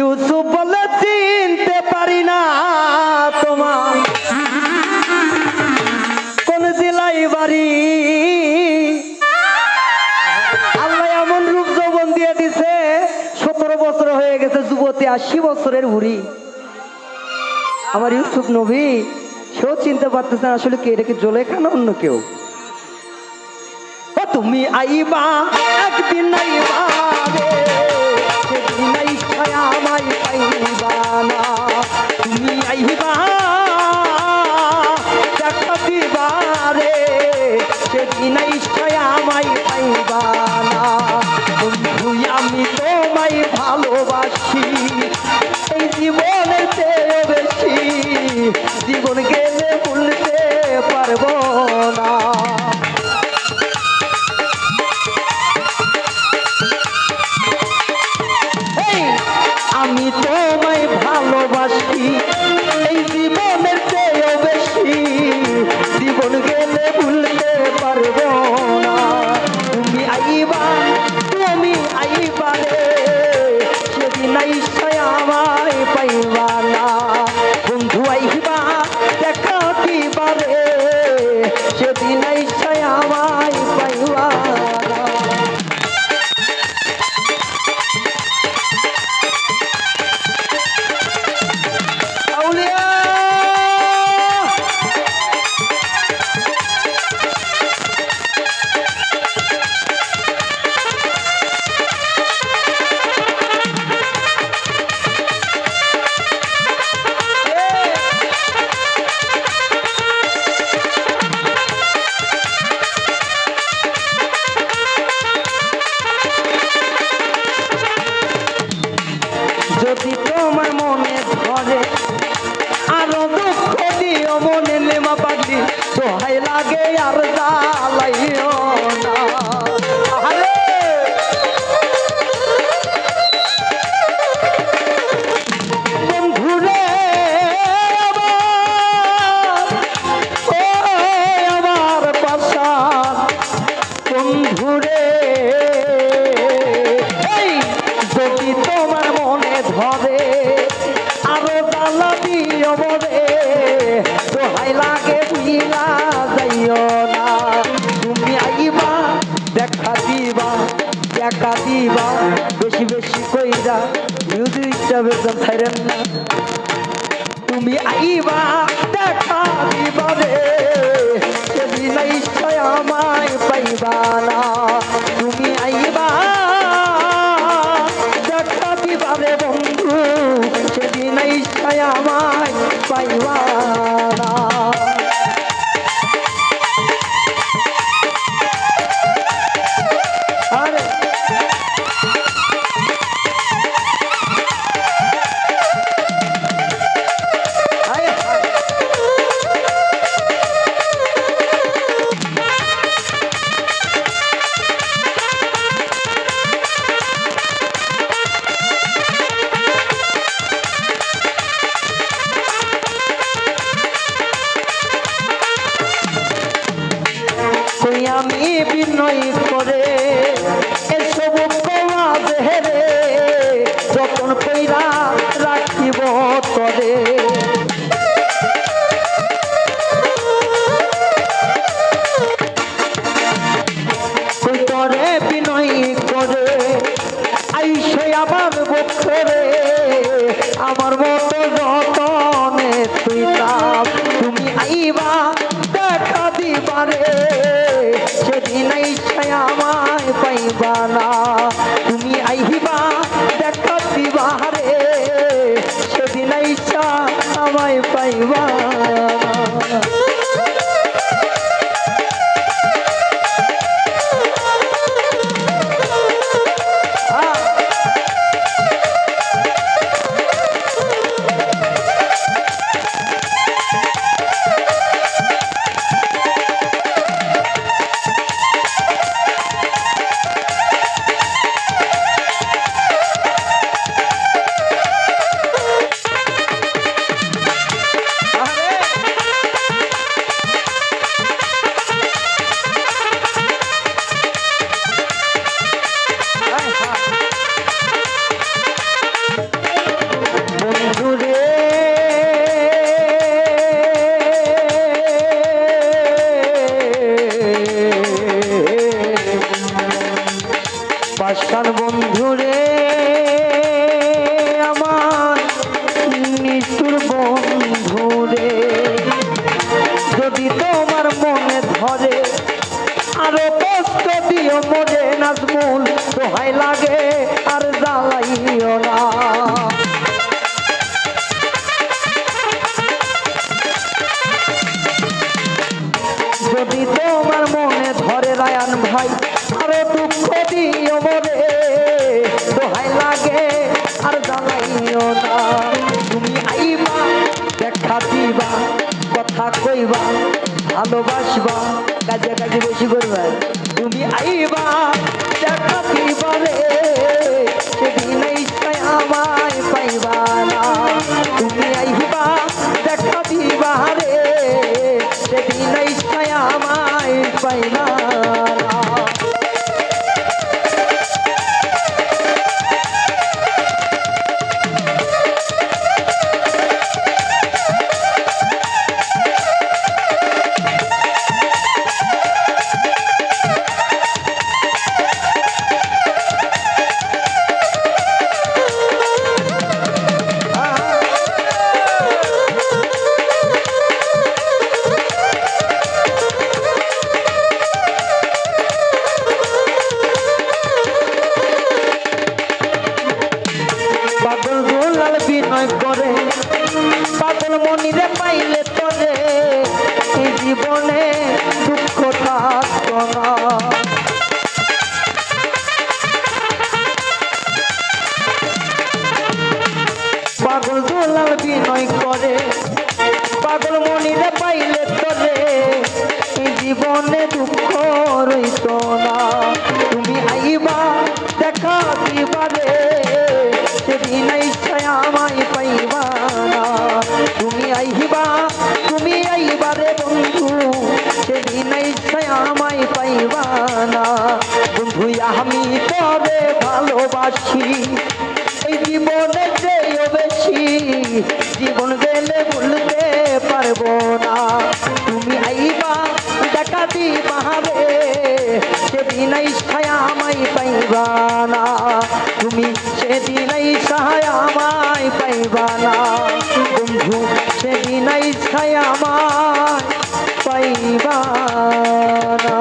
ইউসুফ বলে, চিনতে পারি না তোমার কোন জেলায় বাড়ি? আল্লাহ এমন রূপ যৌবন দিয়ে দিছে, সতেরো বছর হয়ে গেছে, যুবতী আশি বছরের বুড়ি। আমার ইউসুফ নবী, সেও চিনতে পারতেছে না আসলে কে এটা কি জলেখা না অন্য কেউ? তুমি আইবা, একদিন আইবা রে। ভালোবাসি এই জীবনের চেয়ে বেশি। জীবন গেলে ভুলতে পারব না। আমি তোমায় লাগে আর জ্বালাইও না। আরে বন্ধুরে ও আমার পাশান বন্ধুরে যদি তোমার মনে ধরে কইরা মিউজিকটা বেতন ছাইরেন না। তুমি আইবা, দেখা দিবা রে। সেদিন ইচ্ছায় আমায় না। তুমি আইবা, দেখা দিবা রে বন্ধু। সেদিন ইচ্ছায় আমায় পাইবা আমার মতো যতনে তুই তাপ তুমি আইবা, দেখা দিবারে সেদিন ইচ্ছায় আমায় পাইবা না, তুমি আইবা, দেখা দিবারে সেদিন ইচ্ছা আমায় পাইবা বন্ধু রে আমার মিচুর বন্ধু রে যদি তোমার মনে ধরে, আরও কষ্ট দিও মনে নাজমুল তোহাই লাগে আর জ্বালাইও না। ভালোবাসবা কাজে কাজে বেশি করবা। করে পাগল মনিরে পাইলে তরে। জীবনে দুঃখ রইত না। তুমি আইবা, দেখা দিবারে। সেদিন ইচ্ছায় আমায় পাইবা না। তুমি আইবা, তুমি আইবারে বন্ধু। সেদিন ইচ্ছায় আমায় পাইবা না। বন্ধু আমি তবে ভালোবাসি। এই জীবনে জীবন গেলে ভুলতে পারব না। তুমি আইবা দেখা দিবা রে সেদিন আমায় পাইবা না। তুমি সেদিন আমায় পাইবা না। বন্ধু সেদিন আমায় পাইবা না।